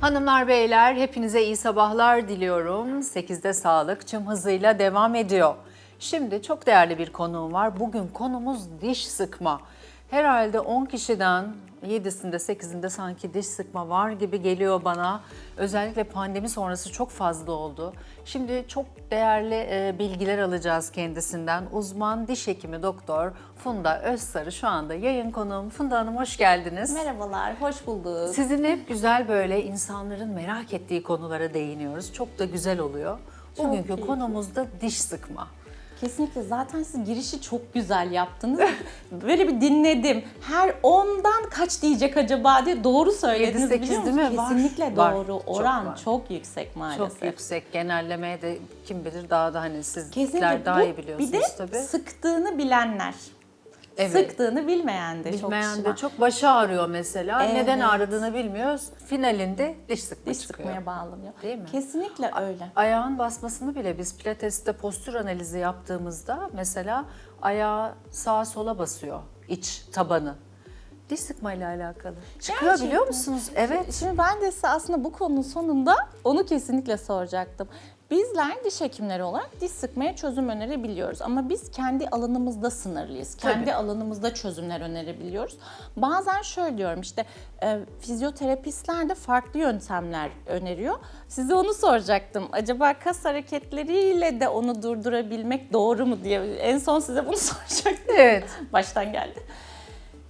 Hanımlar beyler hepinize iyi sabahlar diliyorum. 8'de sağlık tüm hızıyla devam ediyor. Şimdi çok değerli bir konuğum var. Bugün konumuz diş sıkma. Herhalde 10 kişiden 7'sinde 8'inde sanki diş sıkma var gibi geliyor bana. Özellikle pandemi sonrası çok fazla oldu. Şimdi çok değerli e, bilgiler alacağız kendisinden. Uzman diş hekimi doktor Funda Özsarı şu anda yayın konuğum. Funda Hanım hoş geldiniz. Merhabalar, hoş bulduk. Sizinle hep güzel böyle insanların merak ettiği konulara değiniyoruz. Çok da güzel oluyor. Bugünkü konumuz da diş sıkma. Kesinlikle zaten siz girişi çok güzel yaptınız. Böyle bir dinledim. Her ondan kaç diyecek acaba diye doğru söylediniz Yedi, sekiz biliyor değil musunuz? mi? Var. Kesinlikle Var. doğru. Çok Oran var. çok, yüksek maalesef. Çok yüksek. Genellemeye de kim bilir daha da hani sizler Kesinlikle. daha Bu- iyi biliyorsunuz bir de tabii. sıktığını bilenler. Evet. Sıktığını bilmeyen de çok Bilmeyen de çok başı ağrıyor mesela. Evet. Neden ağrıdığını bilmiyoruz. Finalinde diş sıkma Diş çıkıyor. sıkmaya bağlanıyor. Değil mi? Kesinlikle öyle. Ayağın basmasını bile biz pilateste postür analizi yaptığımızda mesela ayağı sağa sola basıyor iç tabanı. Diş sıkma ile alakalı. Çıkıyor Gerçekten. biliyor musunuz? Evet. Şimdi ben de size aslında bu konunun sonunda onu kesinlikle soracaktım. Bizler diş hekimleri olarak diş sıkmaya çözüm önerebiliyoruz ama biz kendi alanımızda sınırlıyız. Kendi Tabii. alanımızda çözümler önerebiliyoruz. Bazen şöyle diyorum işte e, fizyoterapistler de farklı yöntemler öneriyor. Size onu soracaktım. Acaba kas hareketleriyle de onu durdurabilmek doğru mu diye en son size bunu soracaktım. Evet. Baştan geldi.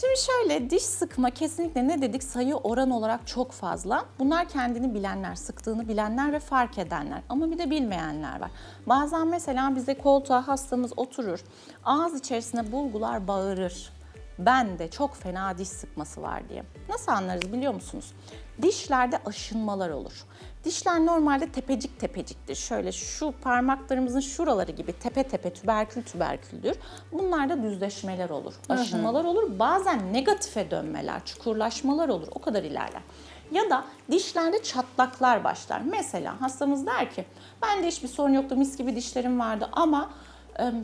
Şimdi şöyle diş sıkma kesinlikle ne dedik sayı oran olarak çok fazla. Bunlar kendini bilenler, sıktığını bilenler ve fark edenler. Ama bir de bilmeyenler var. Bazen mesela bize koltuğa hastamız oturur. Ağız içerisine bulgular bağırır. Ben de çok fena diş sıkması var diye. Nasıl anlarız biliyor musunuz? Dişlerde aşınmalar olur. Dişler normalde tepecik tepeciktir. Şöyle şu parmaklarımızın şuraları gibi tepe tepe tüberkül tüberküldür. Bunlarda düzleşmeler olur, aşınmalar olur. Bazen negatife dönmeler, çukurlaşmalar olur. O kadar ilerler. Ya da dişlerde çatlaklar başlar. Mesela hastamız der ki ben de hiçbir sorun yoktu mis gibi dişlerim vardı ama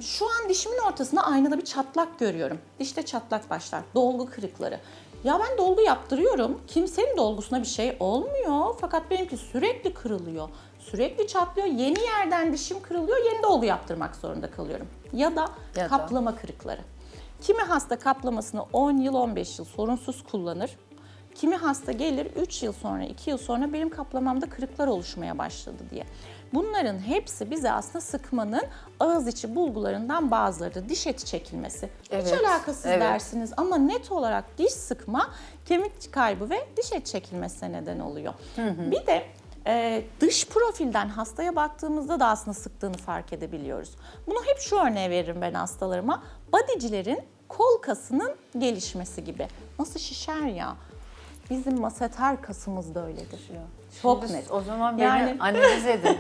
şu an dişimin ortasında aynada bir çatlak görüyorum. Dişte çatlak başlar, dolgu kırıkları. Ya ben dolgu yaptırıyorum. Kimsenin dolgusuna bir şey olmuyor. Fakat benimki sürekli kırılıyor. Sürekli çatlıyor. Yeni yerden dişim kırılıyor. Yeni dolgu yaptırmak zorunda kalıyorum. Ya da Ya da- kaplama kırıkları. Kimi hasta kaplamasını 10 yıl 15 yıl sorunsuz kullanır. Kimi hasta gelir 3 yıl sonra 2 yıl sonra benim kaplamamda kırıklar oluşmaya başladı diye. Bunların hepsi bize aslında sıkmanın ağız içi bulgularından bazıları. Diş eti çekilmesi. Evet, Hiç alakasız evet. dersiniz ama net olarak diş sıkma kemik kaybı ve diş eti çekilmesine neden oluyor. Bir de e, dış profilden hastaya baktığımızda da aslında sıktığını fark edebiliyoruz. Bunu hep şu örneğe veririm ben hastalarıma. Bodycilerin kol kasının gelişmesi gibi. Nasıl şişer ya? Bizim maseter kasımız da öyledir. Çok Şimdi net. O zaman beni Yani- analiz edin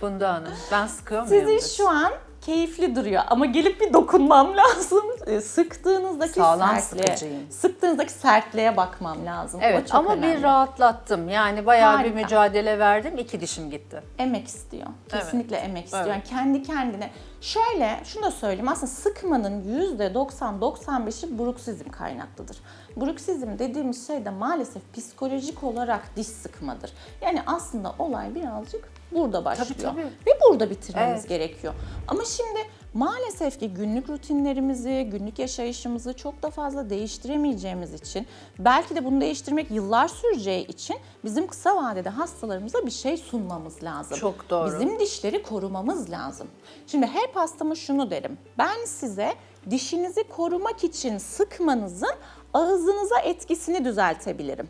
Funda Hanım. Ben sıkıyor muyum? Sizin şu an keyifli duruyor ama gelip bir dokunmam lazım. E, Sıktığınızdaki Sağlam sertliğe, sıkıcıyım. sıktığınızdaki sertliğe bakmam lazım. o Evet çok ama önemli. bir rahatlattım. Yani bayağı bir Harika. mücadele verdim. iki dişim gitti. emek istiyor. Evet. Kesinlikle emek istiyor. Evet. Yani kendi kendine. Şöyle şunu da söyleyeyim. Aslında sıkmanın %90-95'i bruksizm kaynaklıdır. Bruksizm dediğimiz şey de maalesef psikolojik olarak diş sıkmadır. Yani aslında olay birazcık burada başlıyor. tabii. Ve burada bitirmemiz Evet. gerekiyor. Ama şimdi maalesef ki günlük rutinlerimizi, günlük yaşayışımızı çok da fazla değiştiremeyeceğimiz için, belki de bunu değiştirmek yıllar süreceği için bizim kısa vadede hastalarımıza bir şey sunmamız lazım. Çok doğru. Bizim dişleri korumamız lazım. Şimdi hep hastama şunu derim. Ben size dişinizi korumak için sıkmanızın ağzınıza etkisini düzeltebilirim.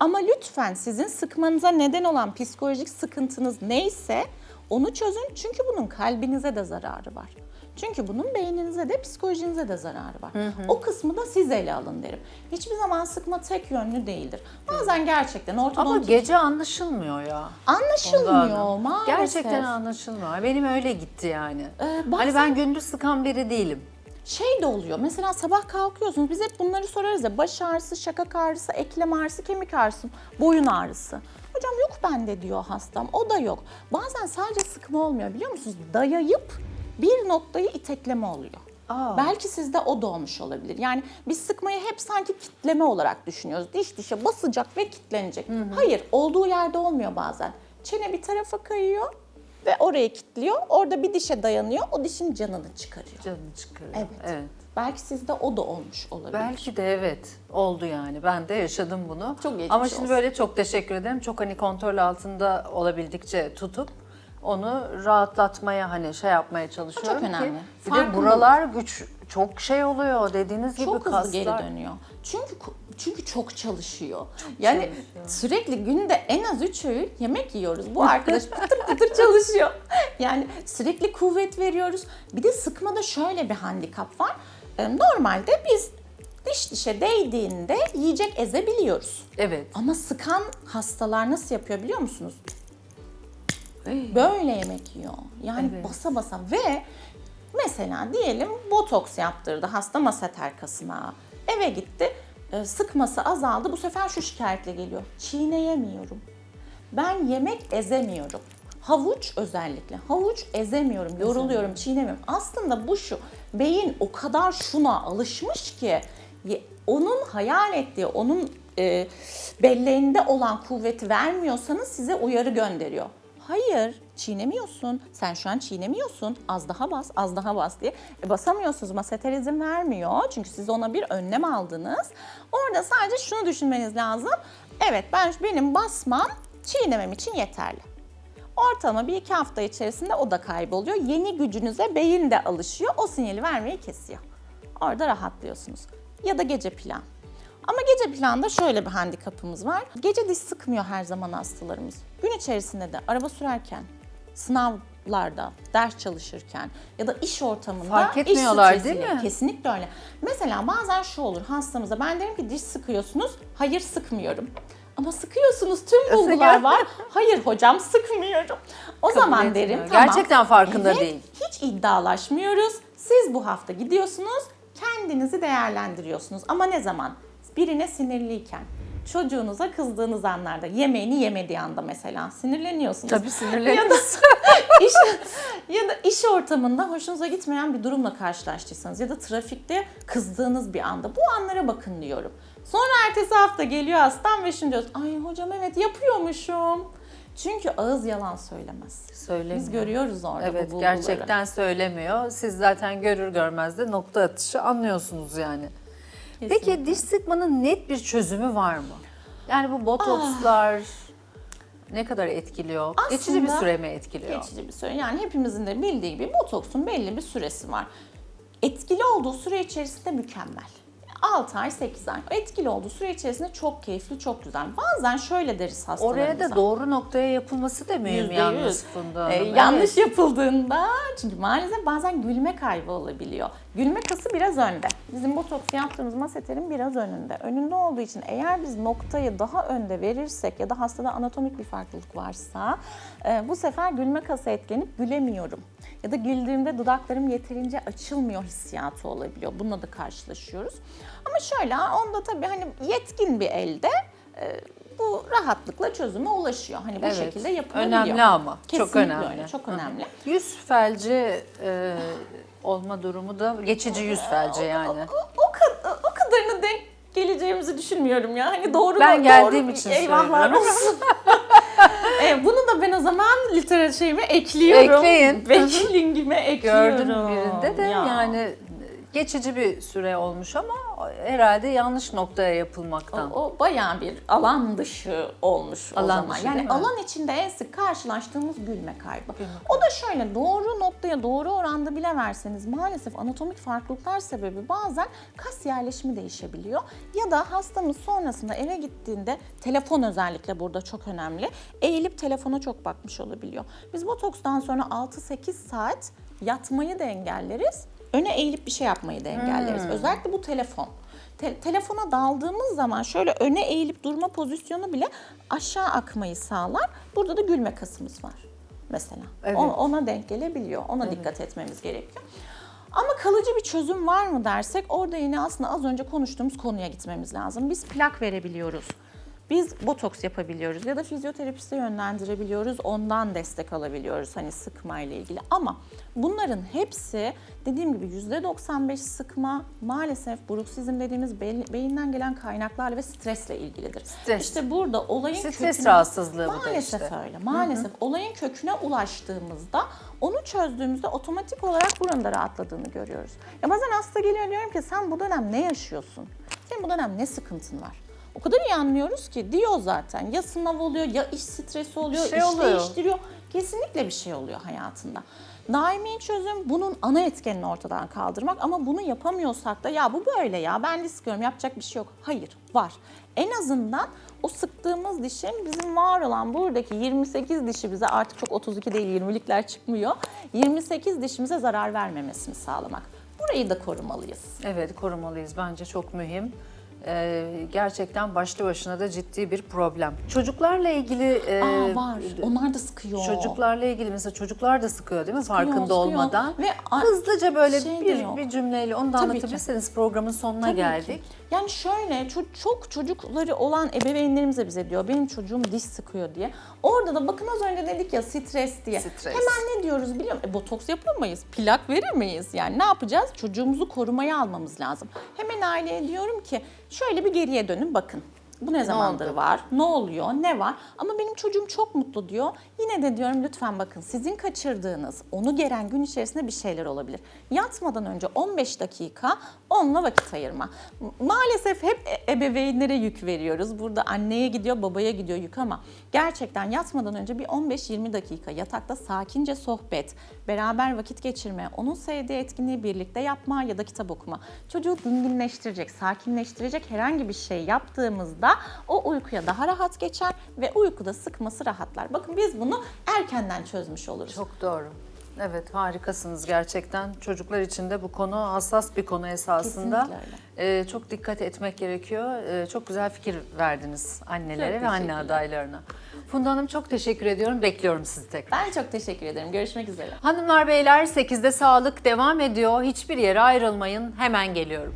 Ama lütfen sizin sıkmanıza neden olan psikolojik sıkıntınız neyse onu çözün çünkü bunun kalbinize de zararı var. Çünkü bunun beyninize de psikolojinize de zararı var. O kısmı da siz ele alın derim. Hiçbir zaman sıkma tek yönlü değildir. Bazen gerçekten Ama ortodontik gece anlaşılmıyor ya. Anlaşılmıyor maalesef. Gerçekten anlaşılmıyor. Benim öyle gitti yani. Ee, Hani bazen- ben gündüz sıkan biri değilim. Şey de oluyor. Mesela sabah kalkıyorsunuz. Biz hep bunları sorarız ya. Baş ağrısı, şakak ağrısı, eklem ağrısı, kemik ağrısı, boyun ağrısı. Hocam yok bende diyor hastam. O da yok. Bazen sadece sıkma olmuyor biliyor musunuz? Dayayıp bir noktayı itekleme oluyor. Aa. Belki sizde o da olmuş olabilir. Yani biz sıkmayı hep sanki kitleme olarak düşünüyoruz. Diş dişe basacak ve kitlenecek. Hayır, olduğu yerde olmuyor bazen. Çene bir tarafa kayıyor ve orayı kitliyor. Orada bir dişe dayanıyor. O dişin canını çıkarıyor. Canını çıkarıyor. Evet. evet. Belki sizde o da olmuş olabilir. Belki de evet oldu yani. Ben de yaşadım bunu. Çok geçmiş Ama şimdi olsun. böyle çok teşekkür ederim. Çok hani kontrol altında olabildikçe tutup onu rahatlatmaya hani şey yapmaya çalışıyorum önemli. ki. Bir de buralar güç çok şey oluyor dediğiniz gibi çok hızlı kaslar. geri dönüyor. Çünkü çünkü çok çalışıyor. yani sürekli günde en az 3 öğün yemek yiyoruz. Bu arkadaş pıtır pıtır çalışıyor. Yani sürekli kuvvet veriyoruz. Bir de sıkmada şöyle bir handikap var. Ee, Normalde biz diş dişe değdiğinde yiyecek ezebiliyoruz. Evet. Ama sıkan hastalar nasıl yapıyor biliyor musunuz? Böyle yemek yiyor. Yani Evet. basa basa ve mesela diyelim botoks yaptırdı hasta maseter kasına. Eve gitti. E, Sıkması azaldı. Bu sefer şu şikayetle geliyor. Çiğneyemiyorum. Ben yemek ezemiyorum. Havuç özellikle. Havuç ezemiyorum, yoruluyorum, çiğnemiyorum. Aslında bu şu. Beyin o kadar şuna alışmış ki onun hayal ettiği, onun e, belleğinde olan kuvveti vermiyorsanız size uyarı gönderiyor. Hayır, çiğnemiyorsun. Sen şu an çiğnemiyorsun. Az daha bas, az daha bas diye. E, basamıyorsunuz. Maseter izin vermiyor. Çünkü siz ona bir önlem aldınız. Orada sadece şunu düşünmeniz lazım. Evet, ben benim basmam çiğnemem için yeterli. Ortalama bir iki hafta içerisinde o da kayboluyor. Yeni gücünüze beyin de alışıyor. O sinyali vermeyi kesiyor. Orada rahatlıyorsunuz. Ya da gece plan. Ama gece planda şöyle bir handikapımız var. Gece diş sıkmıyor her zaman hastalarımız. Gün içerisinde de araba sürerken, sınavlarda, ders çalışırken ya da iş ortamında Fark iş etmiyorlar, stresiyle- değil mi? Kesinlikle öyle. Mesela bazen şu olur hastamıza ben derim ki diş sıkıyorsunuz. Hayır sıkmıyorum. Ama sıkıyorsunuz tüm bulgular var. Hayır hocam sıkmıyorum. O zaman etmiyor. derim tamam. Gerçekten farkında Evet, değil. Hiç iddialaşmıyoruz. Siz bu hafta gidiyorsunuz. Kendinizi değerlendiriyorsunuz. Ama ne zaman? Birine sinirliyken. Çocuğunuza kızdığınız anlarda, yemeğini yemediği anda mesela sinirleniyorsunuz. Tabii da iş, ya da iş ortamında hoşunuza gitmeyen bir durumla karşılaştıysanız ya da trafikte kızdığınız bir anda bu anlara bakın diyorum. Sonra ertesi hafta geliyor hastam ve şimdi diyoruz ay hocam evet yapıyormuşum. Çünkü ağız yalan söylemez. Söylemiyor. Biz görüyoruz orada bu Evet bulguları. gerçekten söylemiyor. Siz zaten görür görmez de nokta atışı anlıyorsunuz yani. Peki diş sıkmanın net bir çözümü var mı? Yani bu botokslar ne kadar etkiliyor? Geçici bir Aslında süre mi etkiliyor? Geçici bir süre. Yani hepimizin de bildiği gibi botoksun belli bir süresi var. Etkili olduğu süre içerisinde mükemmel. 6 ay, 8 ay. Etkili olduğu süre içerisinde çok keyifli, çok güzel. Bazen şöyle deriz hastalarımıza. Oraya da doğru noktaya yapılması da mühim Yüzde yalnız yüz. Funda Ee, yanlış yapıldığında çünkü maalesef bazen gülme kaybı olabiliyor. Gülme kası biraz önde. Bizim botoks yaptığımız maseterin biraz önünde. Önünde olduğu için eğer biz noktayı daha önde verirsek ya da hastada anatomik bir farklılık varsa e, bu sefer gülme kası etkilenip gülemiyorum. Ya da güldüğümde dudaklarım yeterince açılmıyor hissiyatı olabiliyor. Bununla da karşılaşıyoruz. Ama şöyle onda tabii hani yetkin bir elde e, bu rahatlıkla çözüme ulaşıyor. Hani bu Evet. şekilde yapılabiliyor. Önemli ama. çok Kesinlikle önemli. öyle, çok önemli. Yüz felci e, olma durumu da geçici yüz felci yani. O, o, kad- o kadarını denk geleceğimizi düşünmüyorum ya. Hani doğru Ben doğru- geldiğim için eyvahlar olsun. e, bunu da ben o zaman literatürüme ekliyorum. Ekleyin. Backling'ime ekliyorum. Gördüm birinde de Ya. yani geçici bir süre olmuş ama herhalde yanlış noktaya O, yapılmaktan. o bayağı bir alan dışı olmuş o Alan zaman. dışı, yani alan içinde en sık karşılaştığımız gülme kaybı. O da şöyle doğru noktaya doğru oranda bile verseniz maalesef anatomik farklılıklar sebebi bazen kas yerleşimi değişebiliyor. Ya da hastamız sonrasında eve gittiğinde telefon özellikle burada çok önemli. Eğilip telefona çok bakmış olabiliyor. Biz botokstan sonra 6-8 saat yatmayı da engelleriz. Öne eğilip bir şey yapmayı da engelleriz. Özellikle bu telefon. Te- telefona daldığımız zaman şöyle öne eğilip durma pozisyonu bile aşağı akmayı sağlar. Burada da gülme kasımız var mesela. Evet. O- ona denk gelebiliyor. Ona dikkat etmemiz gerekiyor. Ama kalıcı bir çözüm var mı dersek orada yine aslında az önce konuştuğumuz konuya gitmemiz lazım. Biz plak verebiliyoruz. Biz botoks yapabiliyoruz ya da fizyoterapiste yönlendirebiliyoruz. Ondan destek alabiliyoruz hani sıkma ile ilgili. Ama bunların hepsi dediğim gibi %95 sıkma maalesef bruksizm dediğimiz beyin- beyinden gelen kaynaklarla ve stresle ilgilidir. Stres. İşte burada olayın Stres köküne- rahatsızlığı bu da Maalesef işte. öyle. Maalesef olayın köküne ulaştığımızda onu çözdüğümüzde otomatik olarak buranın da rahatladığını görüyoruz. Ya bazen hasta geliyor diyorum ki sen bu dönem ne yaşıyorsun? Senin bu dönem ne sıkıntın var? O kadar iyi anlıyoruz ki diyor zaten. Ya sınav oluyor ya iş stresi oluyor, şey iş oluyor. değiştiriyor. Kesinlikle bir şey oluyor hayatında. Daimi çözüm bunun ana etkenini ortadan kaldırmak ama bunu yapamıyorsak da ya bu böyle ya ben de sıkıyorum yapacak bir şey yok. Hayır var. En azından o sıktığımız dişin bizim var olan buradaki 28 dişi bize artık çok 32 değil 20'likler çıkmıyor. 28 dişimize zarar vermemesini sağlamak. Burayı da korumalıyız. Evet korumalıyız bence çok mühim. Ee, gerçekten başlı başına da ciddi bir problem. Çocuklarla ilgili e, Aa var. Onlar da sıkıyor. çocuklarla ilgili mesela çocuklar da sıkıyor değil mi Sıkıyor, farkında sıkıyor. olmadan. Ve hızlıca böyle şey bir, bir cümleyle onu da Tabii ki. anlatabilirseniz programın sonuna Tabii geldik. ki. Yani şöyle ço- çok çocukları olan ebeveynlerimiz de bize diyor benim çocuğum diş sıkıyor diye. Orada da bakın az önce dedik ya stres diye. Stres. Hemen ne diyoruz biliyor musun? E, botoks yapamayız, plak veremeyiz. Yani ne yapacağız? Çocuğumuzu korumaya almamız lazım. Hemen aileye diyorum ki şöyle bir geriye dönün bakın. Bu ne zamandır oldu? var? Ne oluyor? Ne var? Ama benim çocuğum çok mutlu diyor. Yine de diyorum lütfen bakın sizin kaçırdığınız, onu gelen gün içerisinde bir şeyler olabilir. Yatmadan önce 15 dakika onunla vakit ayırma. Maalesef hep e- ebeveynlere yük veriyoruz. Burada anneye gidiyor, babaya gidiyor yük ama gerçekten yatmadan önce bir 15-20 dakika yatakta sakince sohbet, beraber vakit geçirme, onun sevdiği etkinliği birlikte yapma ya da kitap okuma. Çocuğu dinginleştirecek, sakinleştirecek herhangi bir şey yaptığımızda o uykuya daha rahat geçer ve uykuda sıkması rahatlar. Bakın biz bunu erkenden çözmüş oluruz. Çok doğru. Evet harikasınız gerçekten. Çocuklar için de bu konu hassas bir konu esasında. Ee, çok dikkat etmek gerekiyor. Ee, çok güzel fikir verdiniz annelere ve anne adaylarına. Funda Hanım çok teşekkür ediyorum. Bekliyorum sizi tekrar. Ben çok teşekkür ederim. Görüşmek üzere. Hanımlar beyler 8'de sağlık devam ediyor. Hiçbir yere ayrılmayın. Hemen geliyorum.